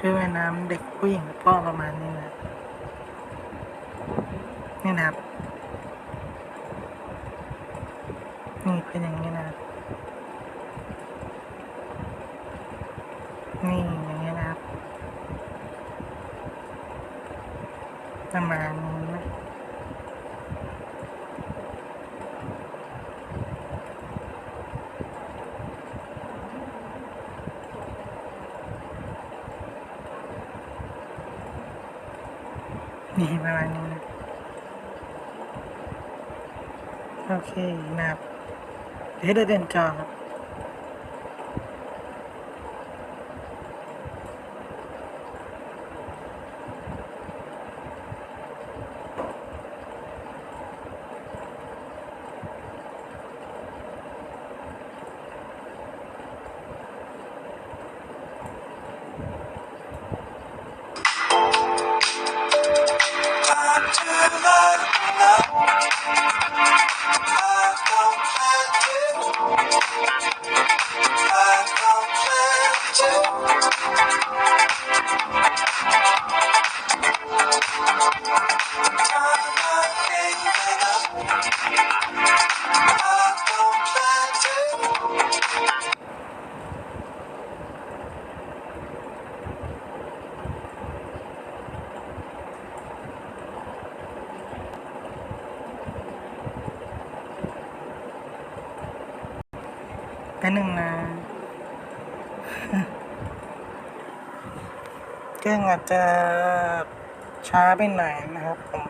ชุดว่ายน้ำเด็กผู้หญิงก็ประมาณนี้นะนี่นะครับ นี่เป็นอย่างนี้นะนี่อย่างนี้นะครับประมาณ นี่ประมาณนี้ โอเคนะครับเดี๋ยวเดินจอครับ ป๊บหนึ่งนะเครื่องอาจจะช้าไปหน่อยนะครับผม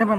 ก็ปร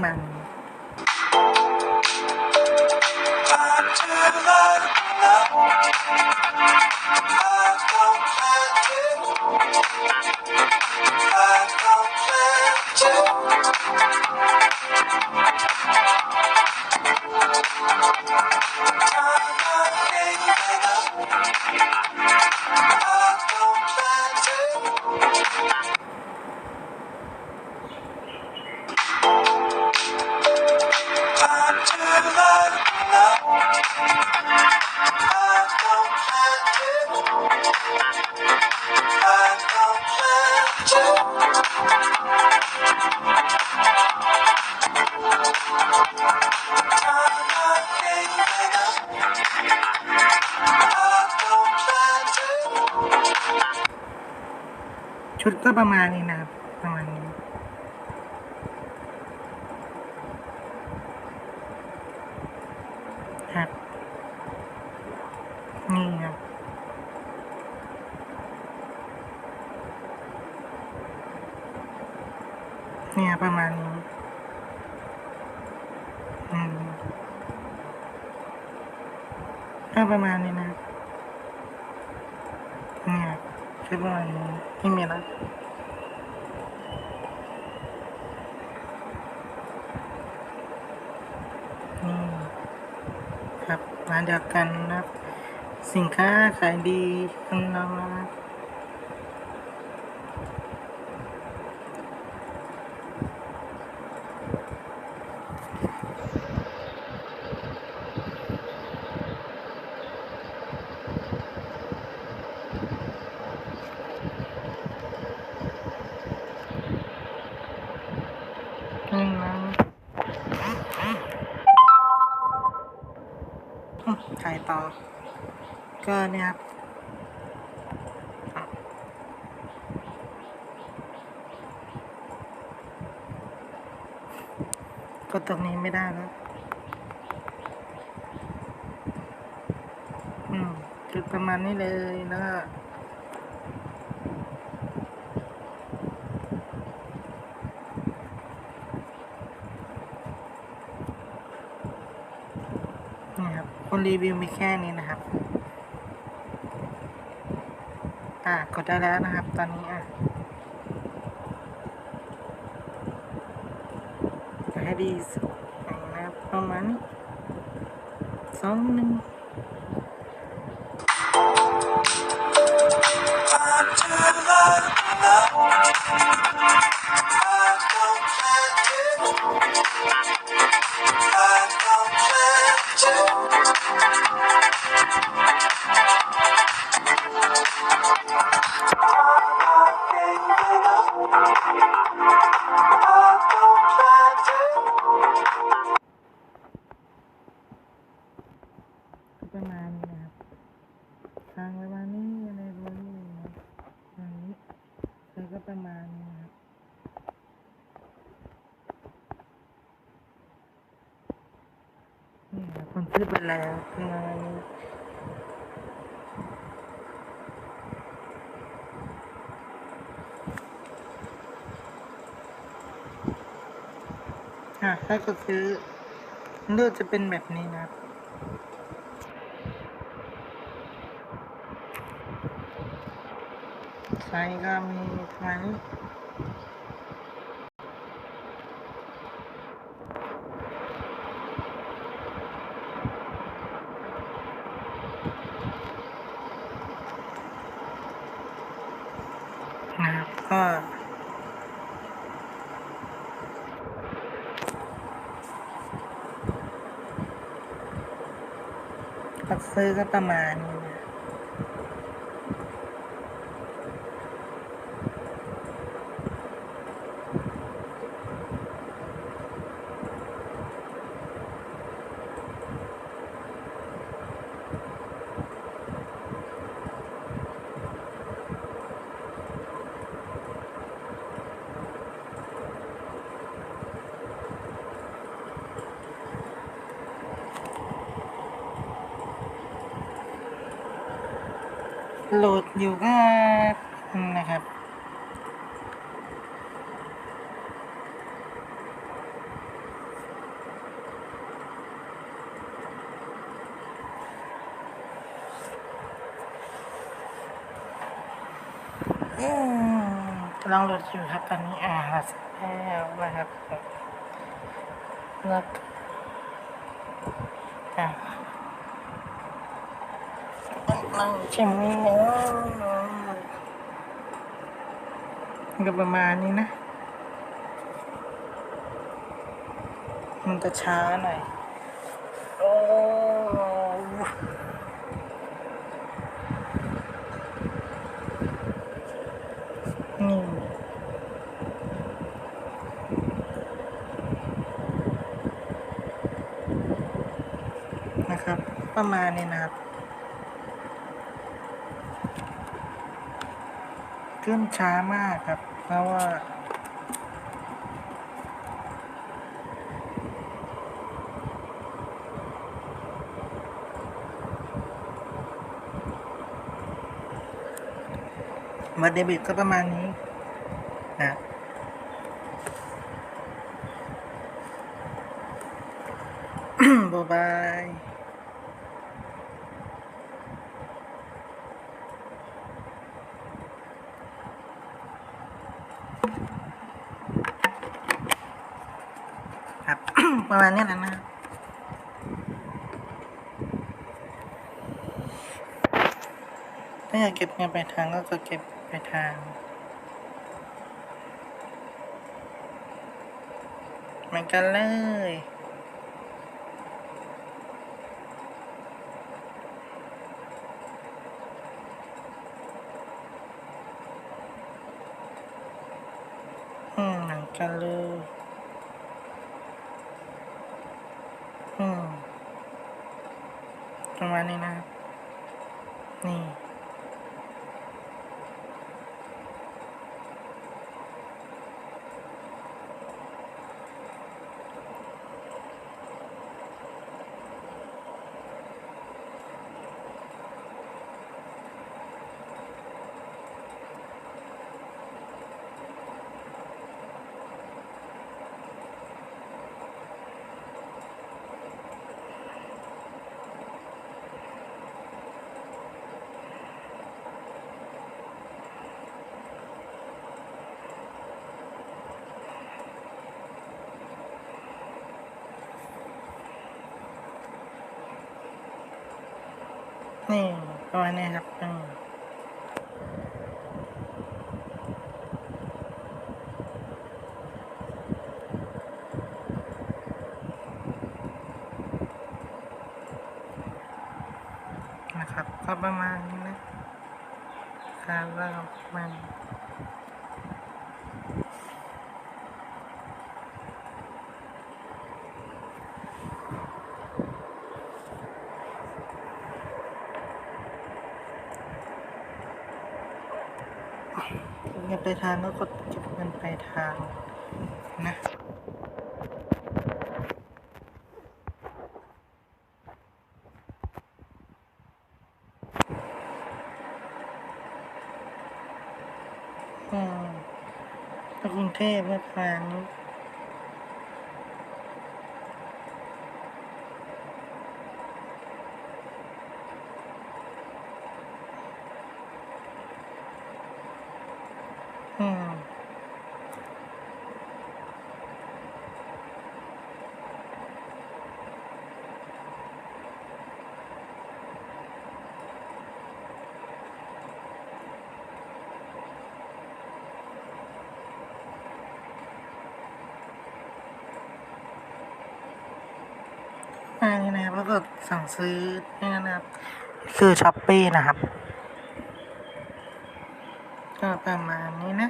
ประมาณนี้นะครับ ประมาณนี้ครับ นี่ครับเนี่ยประมาณนี้อืมก็ประมาณนี้นะเนี่ยชุดประมาณนี้ไม่มีแล้ว ครับร้านเดียวกันนะครับ สินค้าขายดีของเรานะครับ นี่นะอืมถ่ายต่อ ก็เนี่ยครับก็ตรงนี้ไม่ได้แล้วอืมจุดประมาณนี้เลยแล้วก็เนี่ยคนรีวิวมีแค่นี้นะครับ อะกดได้แล้วนะครับ ตอนนี้อะจะให้ดีสุดนะครับประมาณนี้สองหนึ่ง ก็ประมาณนี้ครับนี่ครับผมซื้อไปแล้วประมาณนี้อะถ้าก็ซื้อเลือกจะเป็นแบบนี้นะครับ ไซก็มีประมาณนี้นะครับก็ก็ซื้อก็ประมาณ โหลดอยู่ก็นะครับอืมกำลังโหลดอยู่ครับตอนนี้อ่าสร็จแล้วนะครับแล้วก็อ่า นั่งชิมนี่นะก็ประมาณนี้นะ มันจะช้าหน่อย โอ้นี่นะครับ ประมาณนี้นะครับ ขึ้นช้ามากครับ เพราะว่า มาเดบิตก็ประมาณนี้นะบ๊ายบาย ประมาณนี้แหละนะถ้าอยากเก็บเงินไปทางก็จะเก็บไปทาง เหมือนกันเลยอืมเหมือนกันเลย อืม ปร นี่ประมาณนี้ครับอืมนะครับ ก็ประมาณนี้นะครับว่าระมาณนี้เงินไปลายทางก็กดเก็บเงินปลายทางนะอืมกรุงเทพเมื่อวาน อืมนนี้นะครับก็สั่งซื้อนี่นะครับคือช้อปปี้นะครับ ก็ประมาณนี้นะ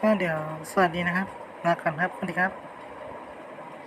ก็เดี๋ยวสวัสดีนะครับลาก่อนครับสวัสดีครับ